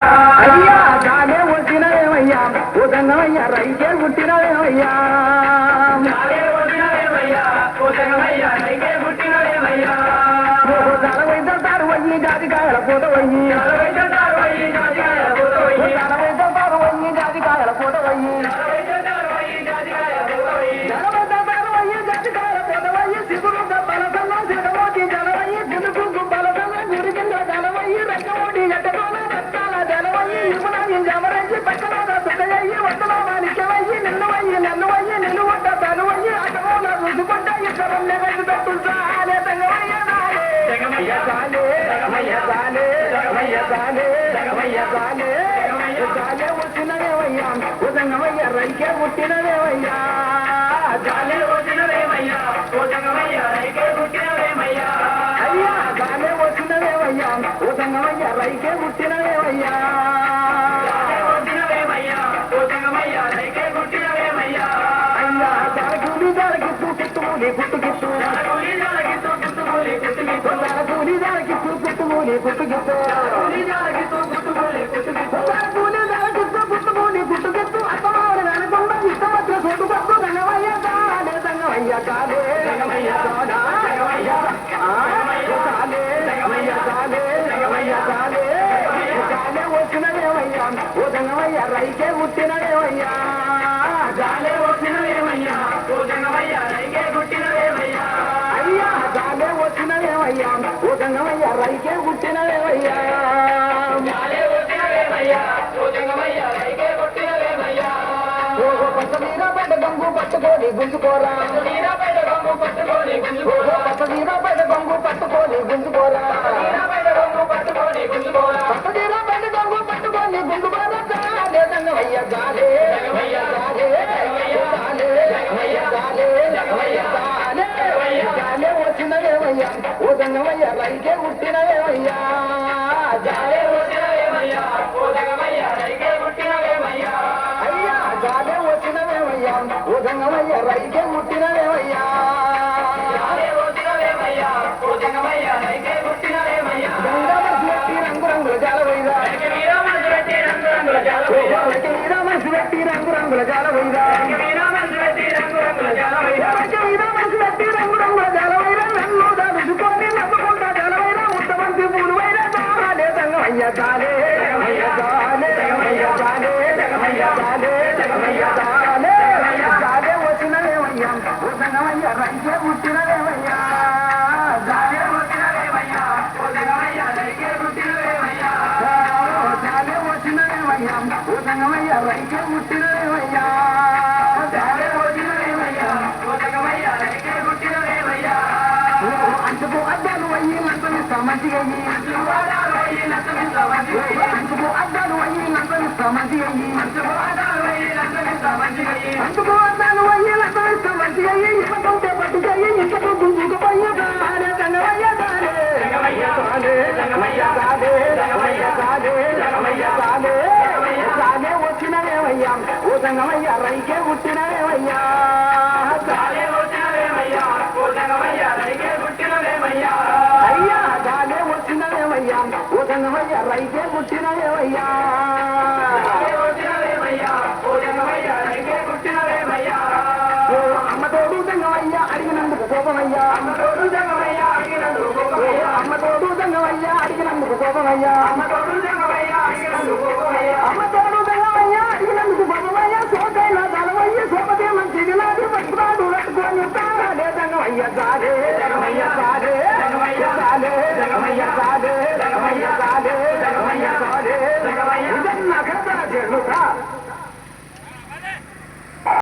అయ్యా గానే వచ్చినవేమయ్యా? ఉదన్నమయ్యా రైకే పుట్టినవేమయ్యా? తలవైతే తరువయ్యి జాతికాయల పూటవయ్యి ఉదంగమయ్య రైకే పుట్టినవేవయ్యా. జాలే వచ్చినవేవయ్యా ఉదంగమయ్య రైకే పుట్టినవేమయ్యా. అయ్యా జాలే వచ్చినవేవయ్యా ఉదంగమయ్య రైకే పుట్టినవేవయ్యా అయ్యా దారకూలి దారకిత్తు కిట్టుమూలి పుట్టు కిట్టు దారకూలి దారకిత్తు కిట్టుమూలి పుట్టు కిట్టు దారకూలి దారకిత్తు కిట్టుమూలి పుట్టు కిట్టు అత్తమారు వెనకుండా ఇష్టమత్ర సొట్టు పట్టు రంగమయ్య కాలే రంగమయ్య కాలే రంగమయ్య కాదా కాలే రంగమయ్య కాలే రంగమయ్య కాలే కాలే వచ్చినవేమయ్యా ఓ రంగమయ్య రైకే పుట్టినవేమయ్యా గాలే వచ్చినవేమయ్యా ఓ రంగమయ్య రైకే పుట్టినవేమయ్యా అయ్యా గాలే వచ్చినవేమయ్యా ఓ రంగమయ్య రైకే పట్టుకొని గుంజుకోరా. ఓహో పచ్చ మీద పడ్డ గంగు పట్టుకొని గుంజుకోరా. పచ్చ మీద పడ్డ గంగు పట్టుకొని గుంజుకోరా. గాలే రంగమయ్య గాలే రంగమయ్య గాలే గాలే రంగమయ్య గాలే రంగమయ్య గాలే ఓ రంగమయ్య రైకే పుట్టినవేమయ్యా గంగమసి పెట్టి రంగు రంగుల జాలవైరా. మనసు పెట్టి రంగు రంగుల జాలవైరా. మనసు పెట్టి రంగు రంగుల జాలవైరా. నన్ను దాచుకొని నవ్వుకుంటా జాలవైరా. ఉత్తమంతి పూలు వైరా కాలే తంగమయ్య కాలే తంగమయ్య కాలే తంగమయ్య కాలే తంగమయ్య కాలే తంగమయ్య కాలే కాలే వచ్చినవేమయ్యా ఓ తంగమయ్య రైకే పుట్టినవేమయ్యా కాలే వచ్చినవేమయ్యా ఓ తంగమయ్య రైకే పుట్టినవేమయ్యా కాలే వచ్చినవేమయ్యా ఓ రైకే పుట్టినవేమయ్యా అంటుకు అద్దాలు అయ్యి నంతనిస్తా మంచిగా అయ్యి. అంటుకు అద్దాలు అయ్యి నంతనిస్తా మంచిగా అయ్యి. అంటుకు అద్దాలు అయ్యి నంతనిస్తా ఓ తంగమయ్య రైకే పుట్టినవేమయ్యా తాలే వచ్చినవేమయ్యా పుట్టినవేమయ్యా ఓ రైకే పుట్టినవేమయ్యా అడిగినందుకు కోపమయ్యా అమ్మ తోడు తంగమయ్యా అడిగినందుకు కోపమయ్యా అమ్మ తోడు తంగమయ్యా అడిగినందుకు కోపమయ్యా సోకైన తలవయ్య సోపదే మంచి వినాది పట్టుకున్నాడు పట్టుకొని తాడే తంగమయ్య తాడే